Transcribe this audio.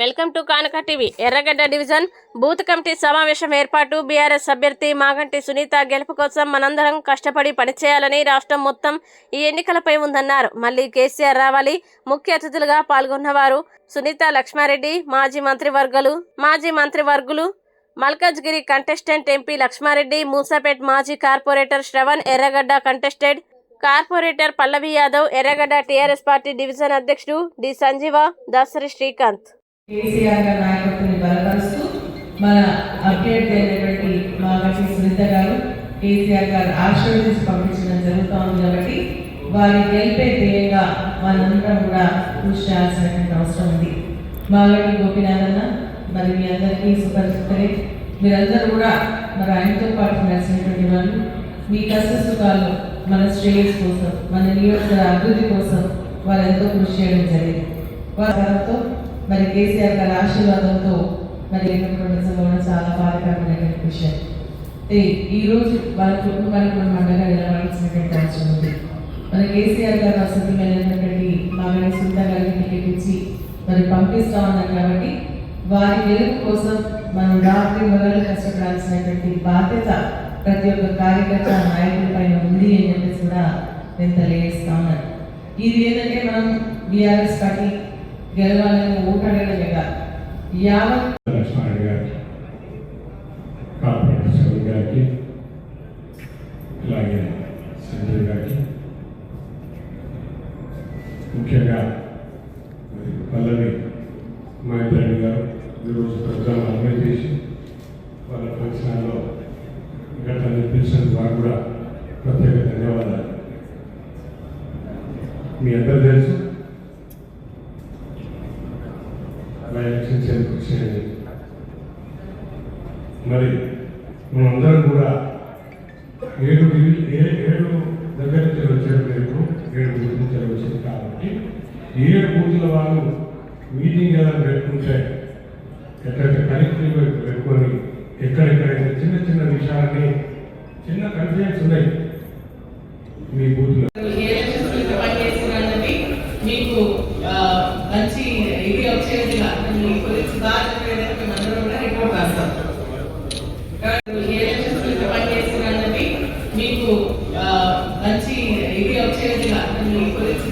Welcome to Kanaka TV. Erragadda division booth committee సమావేశం ఏర్పాటు. BRS అభ్యర్థి మాగంటి సునీత గెలుపు కోసం మనందరం కష్టపడి పనిచేయాలని రాష్ట్రం మొత్తం ఈ ఎన్నికలపై ఉందన్నారు. మళ్ళీ కేసీఆర్ రావాలి. ముఖ్య అతిథులుగా పాల్గొన్నవారు సునీత లక్ష్మారెడ్డి మాజీ మంత్రివర్గులు మాజీ మంత్రివర్గులు మల్కజ్గిరి కంటెస్టెంట్ ఎంపీ లక్ష్మారెడ్డి మూసాపేట్ మాజీ corporator Shravan Erragadda contested corporator Pallavi Yadav Erragadda TRS party division అధ్యక్షుడు డి సంజీవ దాసరి శ్రీకాంత్. మన అభ్యర్థి అయినటువంటి మాగంటి సునీత గారు కేసీఆర్ గారు ఆశీర్వదించి పంపించడం జరుగుతూ ఉంది కాబట్టి వారి గెలిపే ధ్యేయంగా మనందరం కూడా కృషి చేయాల్సినటువంటి అవసరం ఉంది. మాగంటి గోపినాథన్న మరి మీ అందరికీ సుపరిచితులే మీరందరూ కూడా మరి ఆయనతో పాటు నడిచినటువంటి వాళ్ళు మీ కష్ట సుఖాలు మన శ్రేయస్ కోసం మన నియోజక అభివృద్ధి కోసం వారు ఎంతో కృషి చేయడం జరిగింది. వారితో మరి కేసీఆర్ గారి ఆశీర్వాదంతో మరి ఎన్నుకోవడం చాలా బాధకరమైన విషయం. ఈ రోజు వాళ్ళ కుటుంబానికి కూడా మండగా నిలబడాల్సినటువంటి అవసరం ఉంది. మరి కేసీఆర్ గారు వసతిమైనటువంటి మాగని సుందర గారికి టికెట్ ఇచ్చి మరి పంపిస్తా ఉన్నారు కాబట్టి వారి వెలుగు కోసం మనం రాత్రి మొదలు కష్టపడాల్సినటువంటి బాధ్యత ప్రతి ఒక్క కార్యకర్త నాయకుల పైన ఉంది అని చెప్పేసి కూడా నేను తెలియజేస్తా ఉన్నాను. ఇది ఏంటంటే మనం బీఆర్ఎస్ పార్టీ గెలవాలని ఓటాడమే కాదు. యావత్ లక్ష్మణ్ గారికి కార్పొరేటర్ గారికి అలాగే సంజయ్ గారికి వాళ్ళ ఫంక్షన్లో గత నిర్పించిన ద్వారా కూడా ప్రత్యేక ధన్యవాదాలు. మీ అందరూ తెలుసు. అలా ఎలక్షన్స్ ఎందుకు మరి మనందరం కూడా ఏడు ఏ- ఏడు దగ్గర నుంచి వచ్చారు రేపు ఏడు బూత్ నుంచి వచ్చింది కాబట్టి ఏడు బూతుల వాళ్ళు మీటింగ్ ఎలా పెట్టుకుంటే ఎక్కడెక్కడ కనెక్టివ్ పెట్టుకొని ఎక్కడెక్కడైతే చిన్న చిన్న విషయాన్ని చిన్న కన్ఫ్యూజన్స్ ఉన్నాయి మీ బూత్లో. పనిచేస్తున్నందుకు మీకు మంచి ఇది వచ్చే మీ గురించి కూడా రిపోర్ట్ రాస్తాం. మీకు మంచి ఇది వచ్చే మీ గురించి